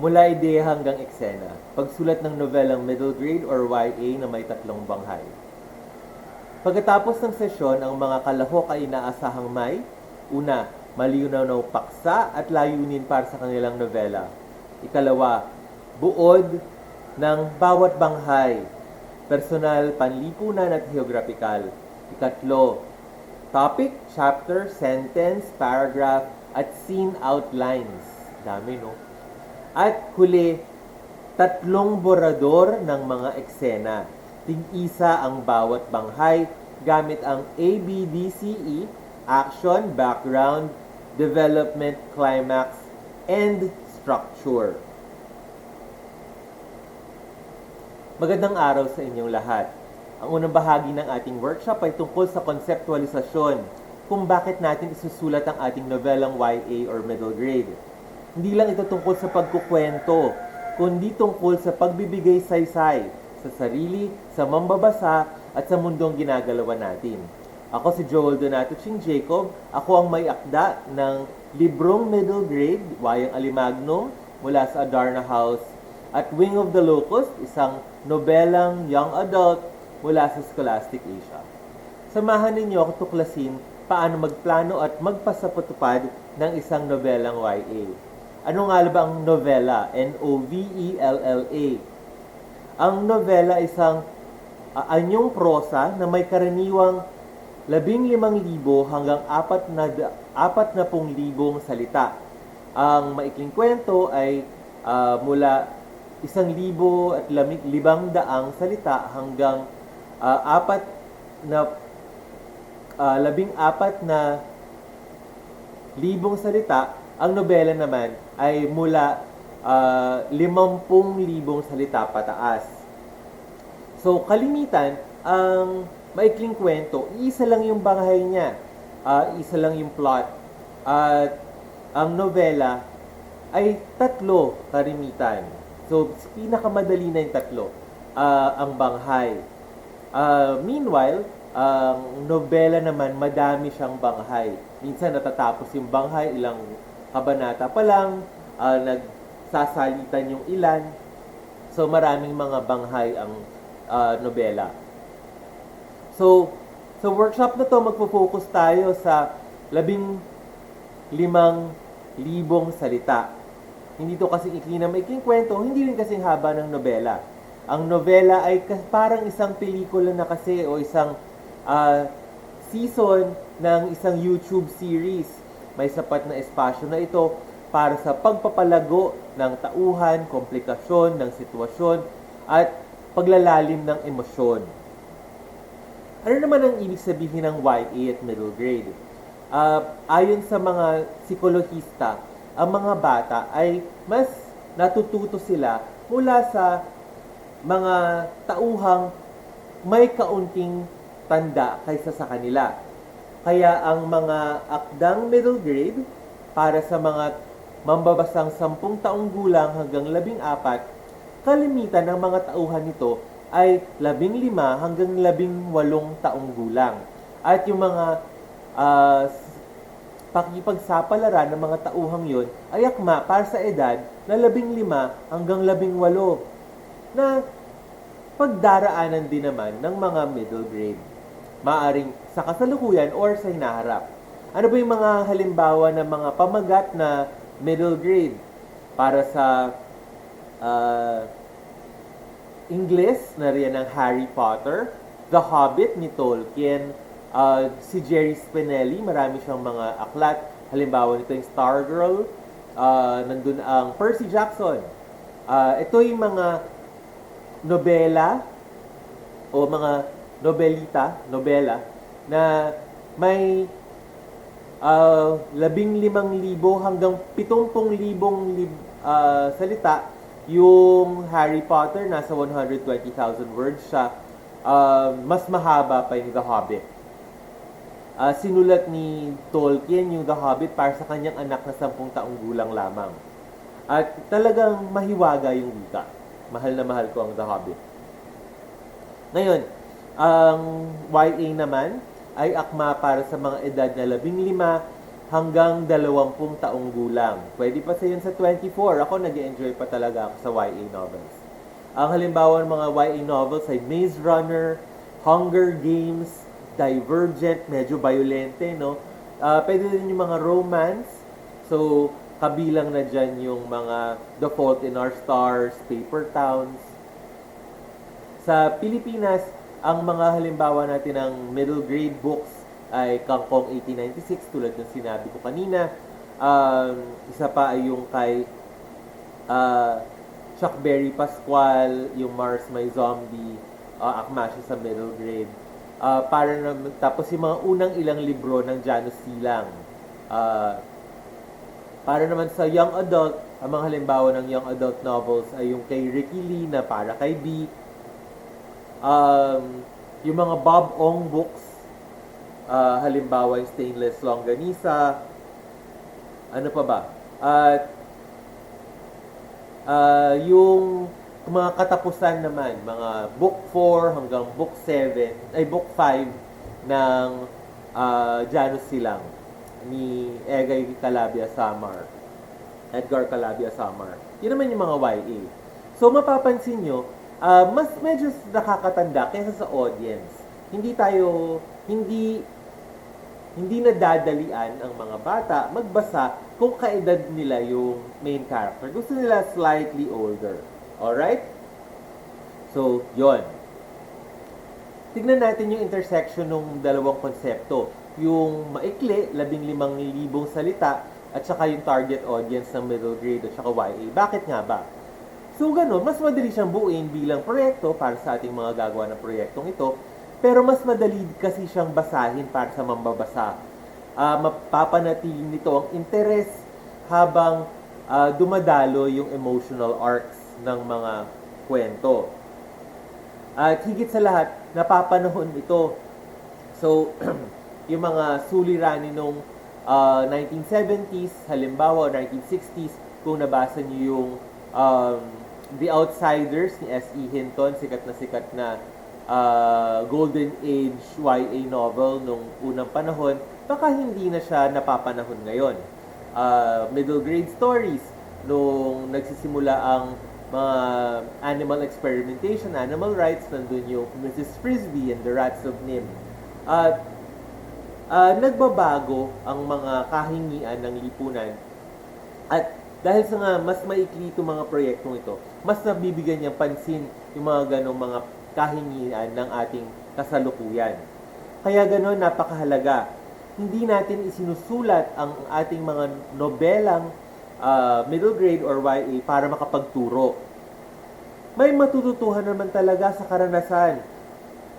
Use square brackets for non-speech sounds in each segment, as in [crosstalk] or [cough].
Mula ideya hanggang eksena. Pagsulat ng novelang middle grade or YA na may tatlong banghay. Pagkatapos ng sesyon, ang mga kalahok ay inaasahang may Una, malinaw na paksa at layunin para sa kanilang nobela. Ikalawa, buod ng bawat banghay, personal, panlipunan at geographical. Ikatlo, topic, chapter, sentence, paragraph, at scene outlines. Dami, no? At huli, tatlong borador ng mga eksena. Tig-isa ang bawat banghay gamit ang ABDCE, action, background, development, climax, and structure. Magandang araw sa inyong lahat. Ang unang bahagi ng ating workshop ay tungkol sa konseptualisasyon kung bakit natin isusulat ang ating novelang YA or middle grade. Hindi lang ito tungkol sa pagkukwento, kundi tungkol sa pagbibigay saysay sa sarili, sa mambabasa at sa mundong ginagalawan natin. Ako si Joel Donato Ching Jacob. Ako ang may akda ng librong middle grade, Wayang Alimagnum, mula sa Adarna House at Wing of the Locust, isang nobelang young adult mula sa Scholastic Asia. Samahan ninyo ako tuklasin paano magplano at magpasapatupad ng isang nobelang YA. Ano nga ba ang novela? N-O-V-E-L-L-A. Ang novela isang uh, anyong prosa na may karaniwang labing limang libo hanggang apat na, apat na pung libong salita. Ang maikling kwento ay ah, mula isang libo at lamig, libang daang salita hanggang ah, apat na ah, labing apat na libong salita. Ang nobela naman ay mula ah, limampung libong salita pataas. So, kalimitan, ang maikling kwento, isa lang yung banghay niya. Ah, isa lang yung plot. At ang novela ay tatlo karimitan. So, pinakamadali na yung tatlo. Ah, ang banghay. Ah, meanwhile, ang nobela naman, madami siyang banghay. Minsan natatapos yung banghay, ilang kabanata pa lang, ah, nagsasalitan yung ilan. So, maraming mga banghay ang ah, nobela. So, sa workshop na to, magpo-focus tayo sa labing limang libong salita. Hindi to kasi ikli na maikling kwento, hindi rin kasing haba ng nobela. Ang nobela ay parang isang pelikula na kasi o isang ah, season ng isang YouTube series. May sapat na espasyo na ito para sa pagpapalago ng tauhan, komplikasyon ng sitwasyon, at paglalalim ng emosyon. Ano naman ang ibig sabihin ng YA at middle grade? Ah, ayon sa mga psikolohista, ang mga bata ay mas natututo sila mula sa mga tauhang may kaunting tanda kaysa sa kanila. Kaya ang mga akdang middle grade para sa mga mambabasang sampung taong gulang hanggang labing apat, kalimitan ng mga tauhan nito ay labing lima hanggang labing walong taong gulang. At yung mga s- pakikipagsapalaran ng mga tauhang yon ay akma para sa edad na labing lima hanggang labing walo na pagdaraanan din naman ng mga middle grade. Maaring sa kasalukuyan or sa hinaharap. Ano ba yung mga halimbawa ng mga pamagat na middle grade para sa ah, Ingles na riyan ng Harry Potter, The Hobbit ni Tolkien, uh, si Jerry Spinelli, marami siyang mga aklat. Halimbawa nito yung Stargirl, uh, nandun ang Percy Jackson. Uh, ito yung mga nobela o mga nobelita, nobela, na may uh, labing limang libo hanggang pitumpong libong lib, uh, salita yung Harry Potter, nasa 120,000 words siya. Uh, mas mahaba pa yung The Hobbit. Ah, sinulat ni Tolkien yung The Hobbit para sa kanyang anak na sampung taong gulang lamang. At talagang mahiwaga yung wika. Mahal na mahal ko ang The Hobbit. Ngayon, ang YA naman ay akma para sa mga edad na labing lima hanggang 20 taong gulang. Pwede pa sa yun sa 24. Ako nag enjoy pa talaga ako sa YA novels. Ang halimbawa ng mga YA novels ay Maze Runner, Hunger Games, Divergent, medyo violente, no? Ah, pwede din yung mga romance. So, kabilang na dyan yung mga The Fault in Our Stars, Paper Towns. Sa Pilipinas, ang mga halimbawa natin ng middle grade books ay Kangkong 1896 tulad ng sinabi ko kanina. Um, isa pa ay yung kay ah, Chuck Berry Pascual, yung Mars May Zombie, uh, akma siya sa middle grade. Ah, para na, tapos yung mga unang ilang libro ng Janus Silang. Ah, para naman sa young adult, ang mga halimbawa ng young adult novels ay yung kay Ricky Lee na para kay B. Um, yung mga Bob Ong books, ah, halimbawa yung Stainless Longganisa, ano pa ba? At ah, yung mga katapusan naman, mga book 4 hanggang book 7, ay book 5 ng ah, Janus Silang ni Egay Calabia Samar. Edgar Calabia Samar. Yun naman yung mga YA. So mapapansin nyo, ah, mas medyo nakakatanda kaysa sa audience. Hindi tayo, hindi hindi nadadalian ang mga bata magbasa kung kaedad nila yung main character. Gusto nila slightly older. Alright? So, yon. Tignan natin yung intersection ng dalawang konsepto. Yung maikli, 15,000 salita, at saka yung target audience ng middle grade at saka YA. Bakit nga ba? So, ganun, mas madali siyang buuin bilang proyekto para sa ating mga gagawa ng proyektong ito. Pero mas madali kasi siyang basahin para sa mambabasa. Ah, mapapanatili nito ang interes habang ah, dumadalo yung emotional arcs ng mga kwento. At higit sa lahat, napapanahon ito. So, [clears throat] yung mga suliranin nung ah, 1970s, halimbawa, or 1960s, kung nabasa niyo yung um, The Outsiders ni S.E. Hinton, sikat na sikat na ah, Golden Age YA novel nung unang panahon, baka hindi na siya napapanahon ngayon. Ah, middle grade stories, nung nagsisimula ang mga animal experimentation, animal rights, nandun yung Mrs. Frisbee and the Rats of Nim. At ah, nagbabago ang mga kahingian ng lipunan at dahil sa nga mas maikli itong mga proyektong ito, mas nabibigyan niyang pansin yung mga ganong mga kahingian ng ating kasalukuyan. Kaya ganon napakahalaga. Hindi natin isinusulat ang ating mga nobelang ah, middle grade or YA para makapagturo. May matututuhan naman talaga sa karanasan.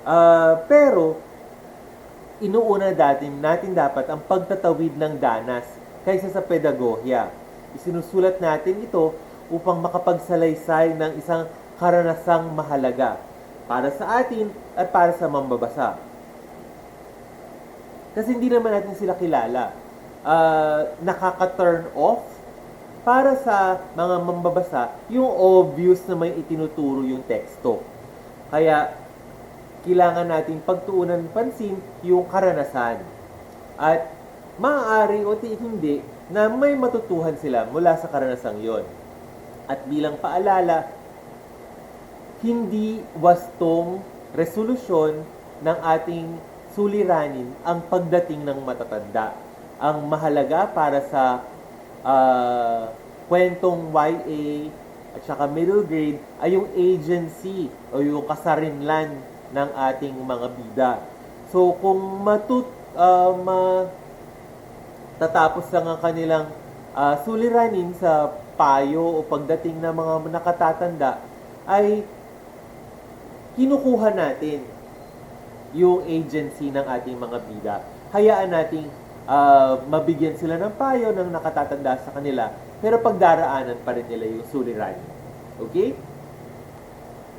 Ah, pero, inuuna natin, natin dapat ang pagtatawid ng danas kaysa sa pedagohiya. Isinusulat natin ito upang makapagsalaysay ng isang karanasang mahalaga para sa atin at para sa mambabasa. Kasi hindi naman natin sila kilala. Ah, nakaka-turn off para sa mga mambabasa yung obvious na may itinuturo yung teksto. Kaya, kailangan nating pagtuunan pansin yung karanasan. At maaari o hindi na may matutuhan sila mula sa karanasang yon. At bilang paalala, hindi wastong resolusyon ng ating suliranin ang pagdating ng matatanda. Ang mahalaga para sa ah, kwentong YA at saka middle grade ay yung agency o yung kasarinlan ng ating mga bida. So kung matut ah, ma lang ang kanilang ah, suliranin sa payo o pagdating ng mga nakatatanda ay kinukuha natin yung agency ng ating mga bida. Hayaan nating ah, mabigyan sila ng payo ng nakatatanda sa kanila, pero pagdaraanan pa rin nila yung suliranin. Okay?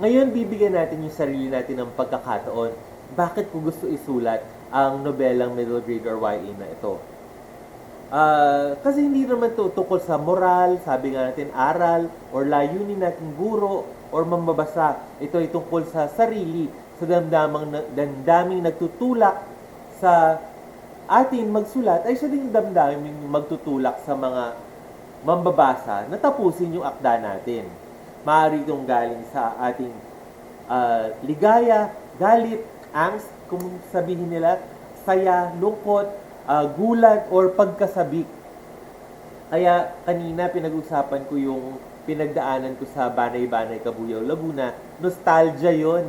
Ngayon, bibigyan natin yung sarili natin ng pagkakataon. Bakit ko gusto isulat ang nobelang middle grade or YA na ito? Ah, kasi hindi naman to tungkol sa moral, sabi nga natin aral, or layunin natin guro, or mambabasa. Ito ay tungkol sa sarili, sa damdamang, damdaming nagtutulak sa atin magsulat ay siya din damdamin magtutulak sa mga mambabasa na tapusin yung akda natin. Maaari itong galing sa ating ah, ligaya, galit, angst, kung sabihin nila, saya, lungkot, ah, gulat, or pagkasabik. Kaya kanina pinag-usapan ko yung pinagdaanan ko sa Banay-Banay, Cabuyao, Laguna. Nostalgia yon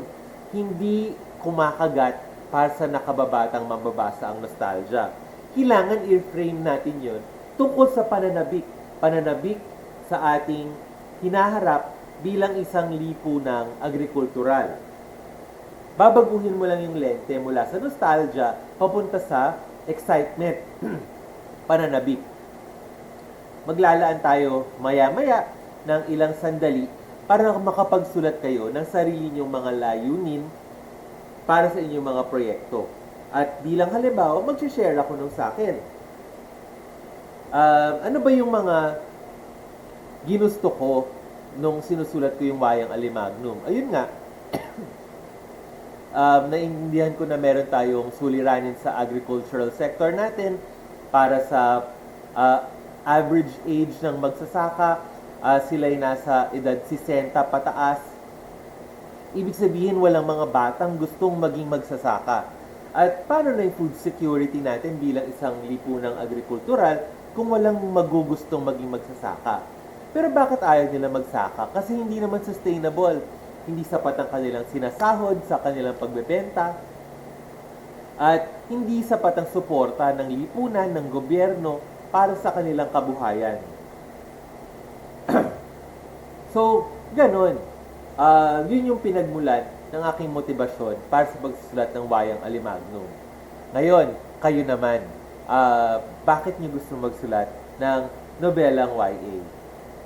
Hindi kumakagat para sa nakababatang mambabasa ang nostalgia. Kailangan i-frame natin yon tungkol sa pananabik. Pananabik sa ating hinaharap bilang isang lipunang agrikultural. Babaguhin mo lang yung lente mula sa nostalgia papunta sa excitement, [clears throat] pananabik maglalaan tayo maya-maya ng ilang sandali para makapagsulat kayo ng sarili niyong mga layunin para sa inyong mga proyekto. At bilang halimbawa, mag-share ako nung sa akin. Um, ano ba yung mga ginusto ko nung sinusulat ko yung Wayang Alimagnum? Ayun nga, um, naiintindihan ko na meron tayong suliranin sa agricultural sector natin para sa ah, average age ng magsasaka, ah, sila'y nasa edad 60 pataas. Ibig sabihin, walang mga batang gustong maging magsasaka. At paano na yung food security natin bilang isang lipunang agrikultural kung walang magugustong maging magsasaka? Pero bakit ayaw nila magsaka? Kasi hindi naman sustainable. Hindi sapat ang kanilang sinasahod sa kanilang pagbebenta. At hindi sapat ang suporta ng lipunan, ng gobyerno para sa kanilang kabuhayan. [clears throat] so, ganun. Ah, yun yung pinagmulan ng aking motibasyon para sa pagsusulat ng Wayang Alimagnum. Ngayon, kayo naman, ah, bakit niyo gusto magsulat ng nobelang YA?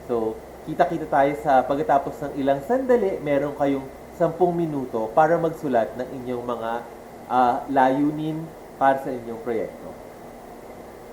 So, kita-kita tayo sa pagkatapos ng ilang sandali, meron kayong 10 minuto para magsulat ng inyong mga ah, layunin para sa inyong proyekto.